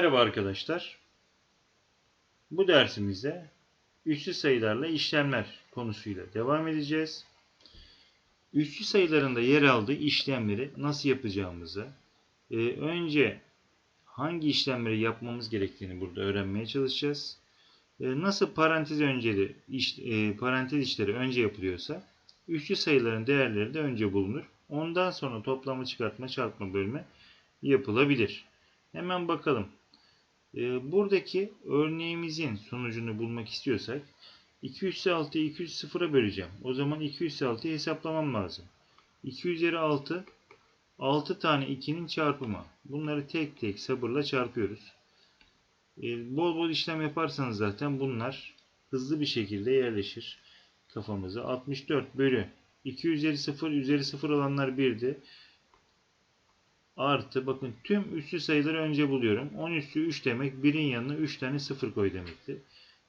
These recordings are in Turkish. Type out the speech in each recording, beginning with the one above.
Merhaba arkadaşlar. Bu dersimizde üslü sayılarla işlemler konusuyla devam edeceğiz. Üslü sayılarında yer aldığı işlemleri nasıl yapacağımızı, e, önce hangi işlemleri yapmamız gerektiğini burada öğrenmeye çalışacağız. E, nasıl parantez önceli e, parantez işleri önce yapılıyorsa, üslü sayıların değerleri de önce bulunur. Ondan sonra toplama, çıkartma, çarpma, bölme yapılabilir. Hemen bakalım. Ee, buradaki örneğimizin sonucunu bulmak istiyorsak 2 üssü 6'yı 2 üssü 0'a böleceğim. O zaman 2 üssü 6'yı hesaplamam lazım. 2 üzeri 6 6 tane 2'nin çarpımı. Bunları tek tek sabırla çarpıyoruz. Ee, bol bol işlem yaparsanız zaten bunlar hızlı bir şekilde yerleşir kafamıza. 64 bölü 2 üzeri 0 üzeri 0 olanlar 1'di artı bakın tüm üslü sayıları önce buluyorum. 10 üssü 3 demek 1'in yanına 3 tane 0 koy demektir.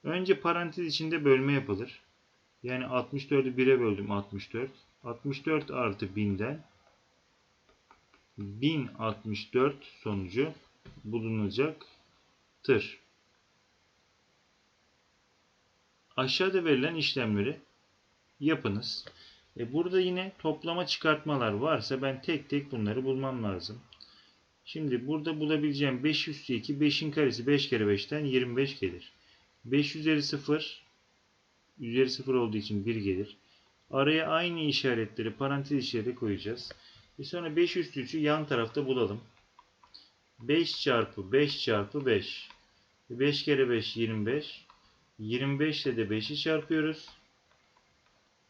Önce parantez içinde bölme yapılır. Yani 64'ü 1'e böldüm 64. 64 artı 1000'den 1064 sonucu bulunacaktır. Aşağıda verilen işlemleri yapınız. E burada yine toplama çıkartmalar varsa ben tek tek bunları bulmam lazım. Şimdi burada bulabileceğim 5 üstü 2 5'in karesi 5 kere 5'ten 25 gelir. 5 üzeri 0 üzeri 0 olduğu için 1 gelir. Araya aynı işaretleri parantez işareti koyacağız. E sonra 5 üstü 3'ü yan tarafta bulalım. 5 çarpı 5 çarpı 5. 5 kere 5 25. 25 ile de 5'i çarpıyoruz.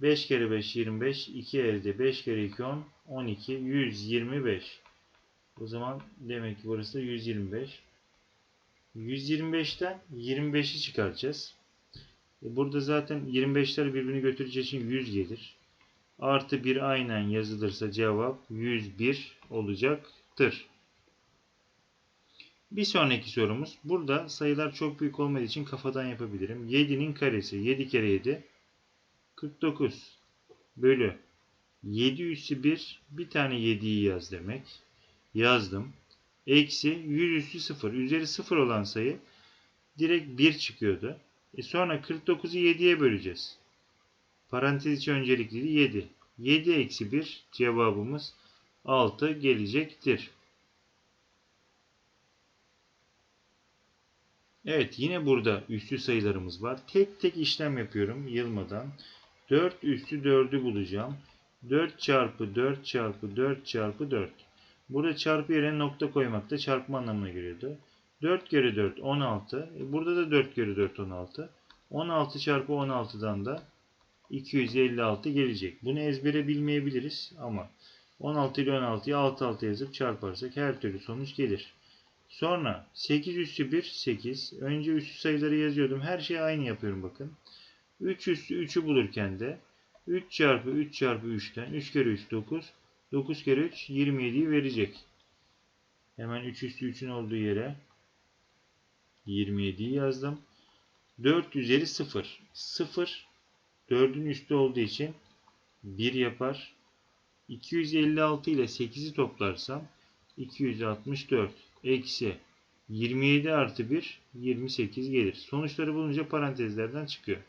5 kere 5 25. 2 elde 5 kere 2 10. 12. 125. O zaman demek ki burası da 125. 125'ten 25'i çıkaracağız. Burada zaten 25'ler birbirini götüreceği için 100 gelir. Artı 1 aynen yazılırsa cevap 101 olacaktır. Bir sonraki sorumuz. Burada sayılar çok büyük olmadığı için kafadan yapabilirim. 7'nin karesi 7 kere 7 49 bölü 7 üssü 1 bir tane 7'yi yaz demek. Yazdım. Eksi 100 üssü 0. Üzeri 0 olan sayı direkt 1 çıkıyordu. E sonra 49'u 7'ye böleceğiz. Parantez içi öncelikliydi 7. 7 eksi 1 cevabımız 6 gelecektir. Evet yine burada üstü sayılarımız var. Tek tek işlem yapıyorum yılmadan. 4 üstü 4'ü bulacağım. 4 çarpı 4 çarpı 4 çarpı 4. Burada çarpı yerine nokta koymak da çarpma anlamına geliyordu. 4 kere 4 16. E burada da 4 kere 4 16. 16 çarpı 16'dan da 256 gelecek. Bunu ezbere bilmeyebiliriz ama 16 ile 16'yı 6 6 yazıp çarparsak her türlü sonuç gelir. Sonra 8 üstü 1 8. Önce üstü sayıları yazıyordum. Her şeyi aynı yapıyorum bakın. 3 üstü 3'ü bulurken de 3 çarpı 3 çarpı 3'ten 3 kere 3 9. 9 kere 3 27'yi verecek. Hemen 3 üstü 3'ün olduğu yere 27'yi yazdım. 4 üzeri 0. 0 4'ün üstü olduğu için 1 yapar. 256 ile 8'i toplarsam 264 eksi 27 artı 1 28 gelir. Sonuçları bulunca parantezlerden çıkıyor.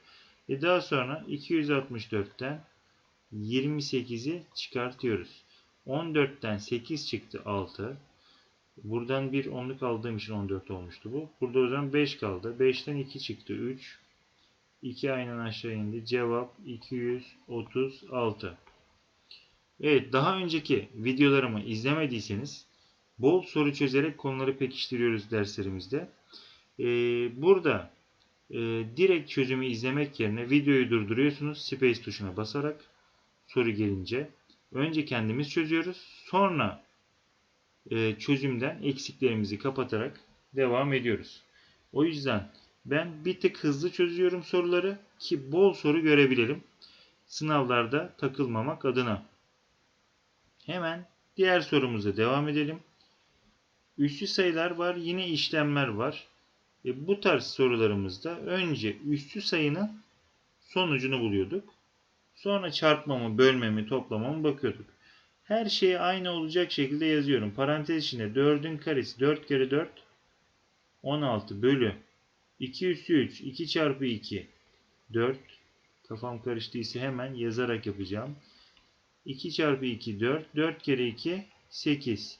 E daha sonra 264'ten 28'i çıkartıyoruz. 14'ten 8 çıktı 6. Buradan bir onluk aldığım için 14 olmuştu bu. Burada o zaman 5 kaldı. 5'ten 2 çıktı 3. 2 aynen aşağı indi. Cevap 236. Evet daha önceki videolarımı izlemediyseniz bol soru çözerek konuları pekiştiriyoruz derslerimizde. Ee, burada e, direkt çözümü izlemek yerine videoyu durduruyorsunuz. Space tuşuna basarak soru gelince. Önce kendimiz çözüyoruz. Sonra e, çözümden eksiklerimizi kapatarak devam ediyoruz. O yüzden ben bir tık hızlı çözüyorum soruları ki bol soru görebilelim. Sınavlarda takılmamak adına. Hemen diğer sorumuza devam edelim. Üslü sayılar var. Yine işlemler var. E, bu tarz sorularımızda önce üstü sayının sonucunu buluyorduk. Sonra çarpmamı, bölmemi, toplamamı bakıyorduk. Her şeyi aynı olacak şekilde yazıyorum. Parantez içinde 4'ün karesi 4 kere 4 16 bölü 2 üstü 3. 2 çarpı 2. 4. Kafam karıştıysa hemen yazarak yapacağım. 2 çarpı 2 4. 4 kere 2 8.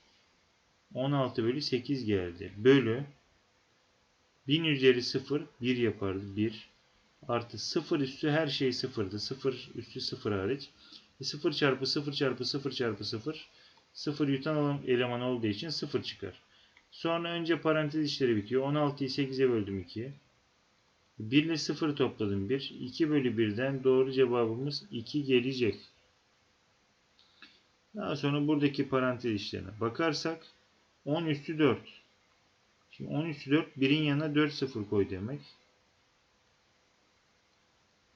16 bölü 8 geldi. Bölü 1000 üzeri 0 1 yapardı. 1 artı 0 üstü her şey 0'dı. 0 üstü 0 hariç. E 0 çarpı 0 çarpı 0 çarpı 0 0 yutan eleman olduğu için 0 çıkar. Sonra önce parantez işleri bitiyor. 16'yı 8'e böldüm 2. 1 ile 0 topladım 1. 2 bölü 1'den doğru cevabımız 2 gelecek. Daha sonra buradaki parantez işlerine bakarsak 10 üstü 4. Şimdi 10 üstü 4 1'in yanına 4 0 koy demek.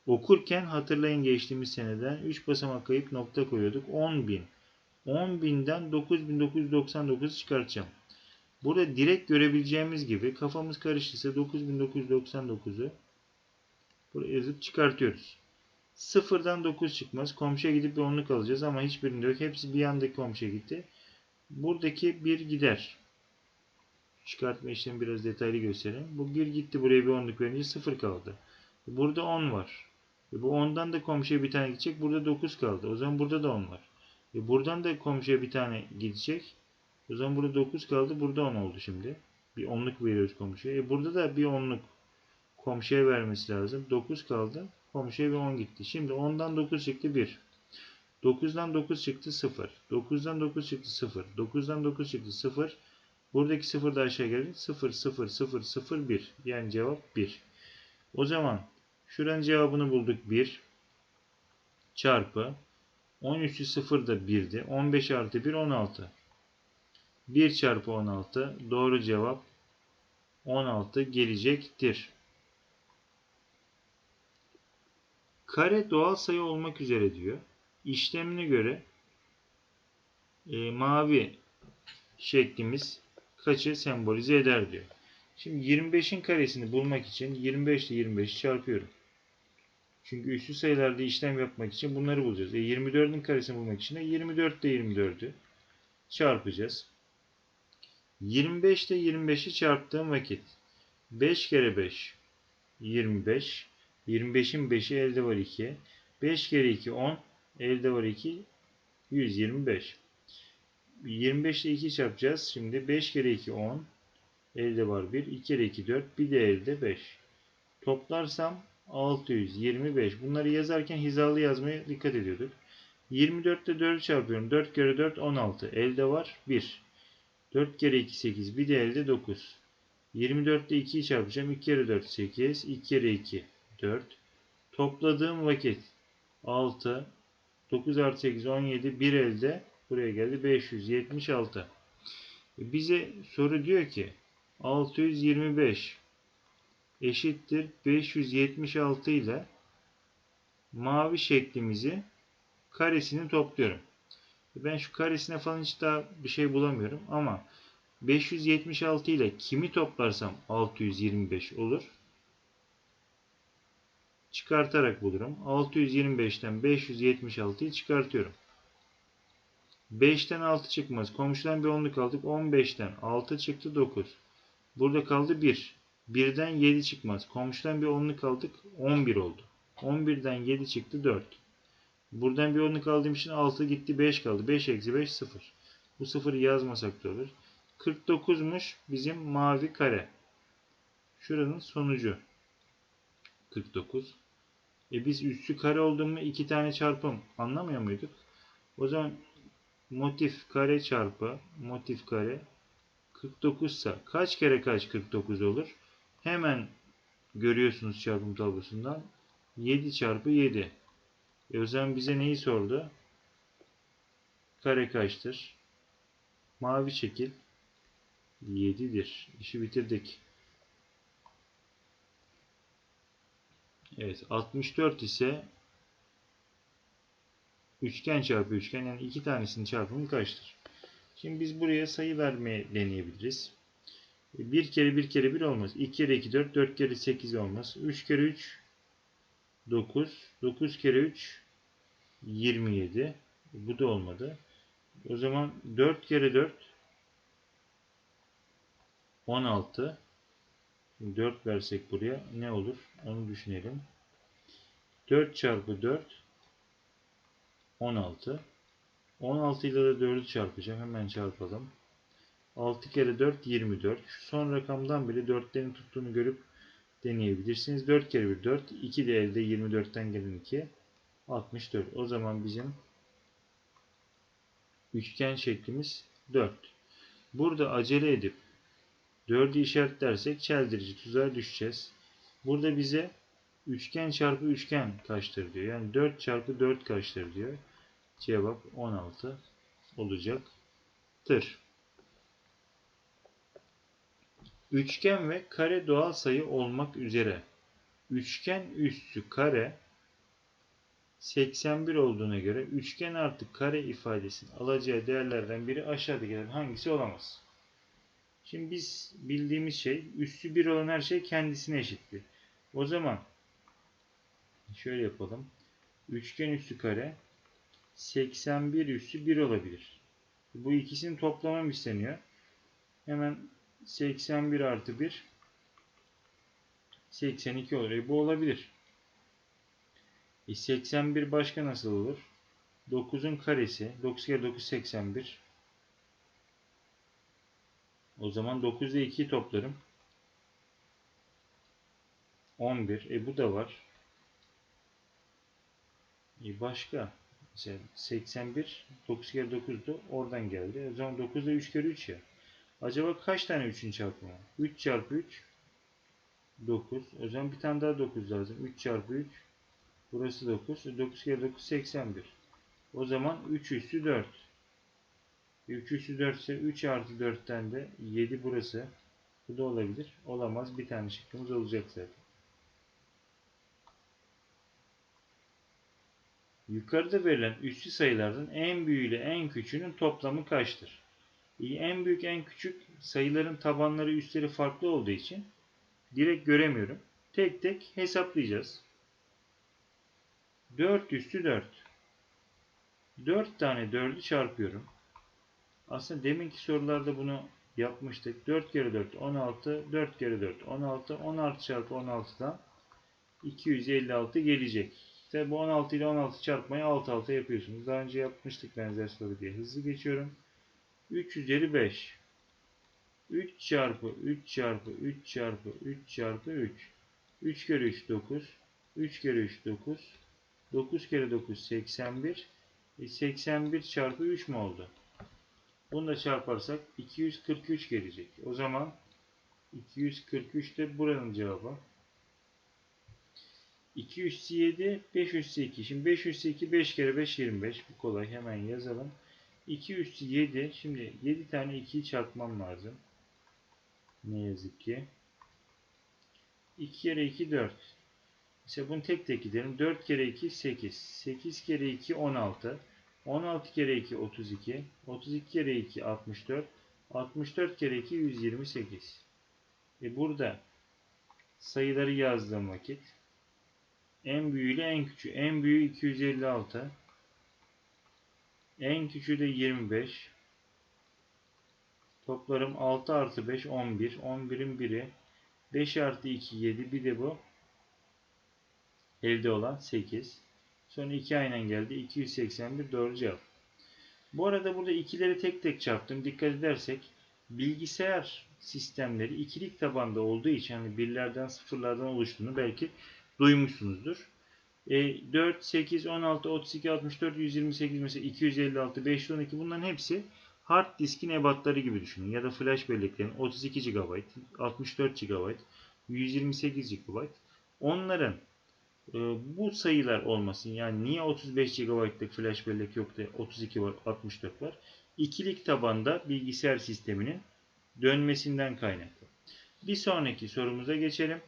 Okurken hatırlayın geçtiğimiz seneden 3 basamak kayıp nokta koyuyorduk. 10.000. 10.000'den 9.999 çıkartacağım. Burada direkt görebileceğimiz gibi kafamız karıştıysa 9999'u buraya yazıp çıkartıyoruz. Sıfırdan 9 çıkmaz. Komşuya gidip bir onluk alacağız ama hiçbirinde yok. Hepsi bir yandaki komşuya gitti. Buradaki 1 gider. Çıkartma işlemi biraz detaylı göstereyim. Bu 1 gitti. Buraya bir onluk verince 0 kaldı. Burada 10 var. E bu 10'dan da komşuya bir tane gidecek. Burada 9 kaldı. O zaman burada da 10 var. E buradan da komşuya bir tane gidecek. O zaman burada 9 kaldı. Burada 10 oldu şimdi. Bir onluk veriyoruz komşuya. E burada da bir onluk komşuya vermesi lazım. 9 kaldı. Komşuya bir 10 gitti. Şimdi 10'dan 9 çıktı 1. 9'dan 9 çıktı 0. 9'dan 9 çıktı 0. 9'dan 9 çıktı 0. Buradaki 0 da aşağı geldi. 0, 0, 0, 0, 1. Yani cevap 1. O zaman şuranın cevabını bulduk 1. Çarpı 10 üstü 0 da 1'di. 15 artı 1 16. 1 çarpı 16 doğru cevap 16 gelecektir. Kare doğal sayı olmak üzere diyor. İşlemine göre e, mavi şeklimiz kaçı sembolize eder diyor. Şimdi 25'in karesini bulmak için 25 ile 25'i çarpıyorum. Çünkü üslü sayılarda işlem yapmak için bunları bulacağız. E 24'ün karesini bulmak için de 24 ile 24'ü çarpacağız. 25 ile 25'i çarptığım vakit 5 kere 5 25 25'in 5'i elde var 2 5 kere 2 10 elde var 2 125 25 ile 2 çarpacağız. Şimdi 5 kere 2 10 elde var 1 2 kere 2 4 bir de elde 5 toplarsam 625 bunları yazarken hizalı yazmaya dikkat ediyorduk. 24 ile 4'ü çarpıyorum. 4 kere 4 16 elde var 1 4 kere 2 8 bir de elde 9 24 ile 2'yi çarpacağım. 2 kere 4 8 2 kere 2 4 topladığım vakit 6 9 artı 8 17 bir elde buraya geldi 576 bize soru diyor ki 625 eşittir 576 ile mavi şeklimizi karesini topluyorum. Ben şu karesine falan hiç daha bir şey bulamıyorum ama 576 ile kimi toplarsam 625 olur. Çıkartarak bulurum. 625'ten 576'yı çıkartıyorum. 5'ten 6 çıkmaz. Komşudan bir onluk aldık. 15'ten 6 çıktı 9. Burada kaldı 1. 1'den 7 çıkmaz. Komşudan bir onluk aldık. 11 oldu. 11'den 7 çıktı 4. Buradan bir onluk aldığım için 6 gitti 5 kaldı. 5 eksi 5 0. Bu 0'ı yazmasak da olur. 49'muş bizim mavi kare. Şuranın sonucu. 49. E biz üstü kare olduğumu iki tane çarpım anlamıyor muyduk? O zaman motif kare çarpı motif kare 49 ise kaç kere kaç 49 olur? Hemen görüyorsunuz çarpım tablosundan. 7 çarpı 7. E o zaman bize neyi sordu? Kare kaçtır? Mavi şekil 7'dir. İşi bitirdik. Evet 64 ise üçgen çarpı üçgen yani iki tanesinin çarpımı kaçtır? Şimdi biz buraya sayı vermeye deneyebiliriz. 1 kere 1 kere 1 olmaz. 2 kere 2 4, 4 kere 8 olmaz. 3 kere 3 9, 9 kere 3 27. Bu da olmadı. O zaman 4 kere 4 16. Şimdi 4 versek buraya ne olur? Onu düşünelim. 4 çarpı 4 16. 16 ile de 4'ü çarpacağım. Hemen çarpalım. 6 kere 4 24. Şu son rakamdan bile 4'lerin tuttuğunu görüp deneyebilirsiniz. 4 kere 1 4. 2 de elde 24'ten gelen 2. 64. O zaman bizim üçgen şeklimiz 4. Burada acele edip 4'ü işaretlersek çeldirici tuzağa düşeceğiz. Burada bize üçgen çarpı üçgen kaçtır diyor. Yani 4 çarpı 4 kaçtır diyor. Cevap 16 olacaktır. Üçgen ve kare doğal sayı olmak üzere üçgen üstü kare 81 olduğuna göre üçgen artı kare ifadesinin alacağı değerlerden biri aşağıdakilerden hangisi olamaz? Şimdi biz bildiğimiz şey üstü 1 olan her şey kendisine eşittir. O zaman şöyle yapalım. Üçgen üstü kare 81 üstü 1 olabilir. Bu ikisinin toplamı isteniyor. Hemen 81 artı 1 82 olur. E bu olabilir. E 81 başka nasıl olur? 9'un karesi. 9 kere 9 81. O zaman 9 ile 2'yi toplarım. 11. E bu da var. E başka. Mesela 81. 9 kere 9'du. Oradan geldi. O zaman 9 ile 3 kere 3 ya. Acaba kaç tane 3'ün çarpımı? 3 çarpı 3 9. O zaman bir tane daha 9 lazım. 3 çarpı 3 Burası 9. 9 kere 9 81. O zaman 3 üstü 4. 3 üstü 4 ise 3 artı 4'ten de 7 burası. Bu da olabilir. Olamaz. Bir tane şıkkımız olacak zaten. Yukarıda verilen üstü sayılardan en büyüğü ile en küçüğünün toplamı kaçtır? En büyük en küçük sayıların tabanları üstleri farklı olduğu için direkt göremiyorum. Tek tek hesaplayacağız. 4 üstü 4. 4 tane 4'ü çarpıyorum. Aslında deminki sorularda bunu yapmıştık. 4 kere 4 16. 4 kere 4 16. 16 çarpı 16'dan 256 gelecek. İşte bu 16 ile 16 çarpmayı alt alta yapıyorsunuz. Daha önce yapmıştık benzer soru diye. Hızlı geçiyorum. 3 üzeri 5. 3 çarpı 3 çarpı 3 çarpı 3 çarpı 3. 3 kere 3 9. 3 kere 3 9. 9 kere 9 81. E 81 çarpı 3 mü oldu? Bunu da çarparsak 243 gelecek. O zaman 243 de buranın cevabı. 2 üstü 7, 5 üstü 2. Şimdi 5 üstü 2, 5 kere 5 25. Bu kolay. Hemen yazalım. 2 üstü 7. Şimdi 7 tane 2'yi çarpmam lazım. Ne yazık ki. 2 kere 2 4. Mesela bunu tek tek gidelim. 4 kere 2 8. 8 kere 2 16. 16 kere 2 32. 32 kere 2 64. 64 kere 2 128. E burada sayıları yazdığım vakit en büyüğü ile en küçüğü. En büyüğü 256. En küçüğü de 25. Toplarım 6 artı 5 11. 11'in biri 5 artı 2 7. Bir de bu elde olan 8. Sonra 2 aynen geldi. 281 doğru cevap. Bu arada burada ikileri tek tek çarptım. Dikkat edersek bilgisayar sistemleri ikilik tabanda olduğu için hani birlerden sıfırlardan oluştuğunu belki duymuşsunuzdur. E, 4, 8, 16, 32, 64, 128 mesela 256, 512 bunların hepsi hard diskin ebatları gibi düşünün. Ya da flash belleklerin 32 GB, 64 GB, 128 GB. Onların e, bu sayılar olmasın. Yani niye 35 GB'lık flash bellek yok da 32 var, 64 var? İkilik tabanda bilgisayar sisteminin dönmesinden kaynaklı. Bir sonraki sorumuza geçelim.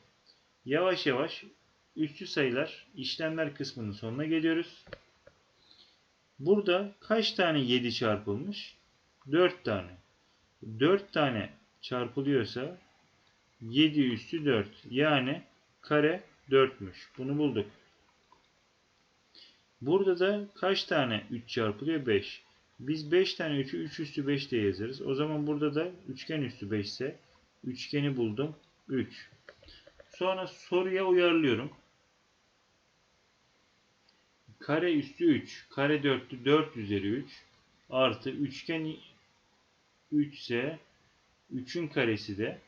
Yavaş yavaş üstü sayılar işlemler kısmının sonuna geliyoruz. Burada kaç tane 7 çarpılmış? 4 tane. 4 tane çarpılıyorsa 7 üstü 4. Yani kare 4'müş. Bunu bulduk. Burada da kaç tane 3 çarpılıyor? 5. Biz 5 tane 3'ü 3 üstü 5 diye yazarız. O zaman burada da üçgen üstü 5 ise üçgeni buldum. 3. Sonra soruya uyarlıyorum. Kare üstü 3, kare dörtlü 4 üzeri 3 artı üçgen 3 ise 3'ün karesi de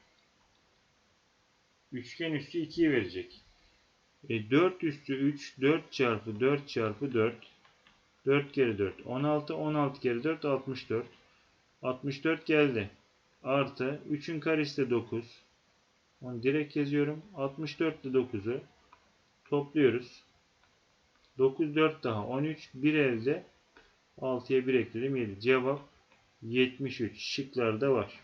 üçgen üstü 2'yi verecek. E 4 üstü 3, 4 çarpı 4 çarpı 4, 4 kere 4, 16, 16 kere 4, 64. 64 geldi. Artı 3'ün karesi de 9. Onu direkt yazıyorum. 64 ile 9'u topluyoruz. 9, 4 daha 13. 1 elde 6'ya 1 ekledim 7. Cevap 73. Şıklarda var.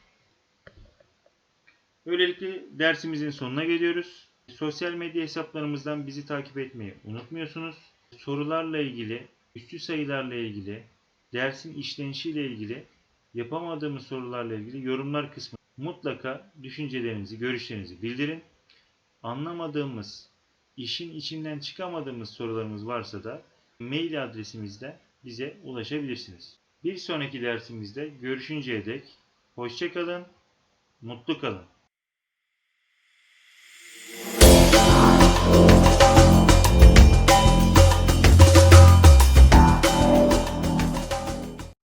Böylelikle dersimizin sonuna geliyoruz. Sosyal medya hesaplarımızdan bizi takip etmeyi unutmuyorsunuz. Sorularla ilgili, üstü sayılarla ilgili, dersin işlenişiyle ilgili, yapamadığımız sorularla ilgili yorumlar kısmı mutlaka düşüncelerinizi, görüşlerinizi bildirin. Anlamadığımız, işin içinden çıkamadığımız sorularımız varsa da mail adresimizden bize ulaşabilirsiniz. Bir sonraki dersimizde görüşünceye dek hoşça kalın, mutlu kalın.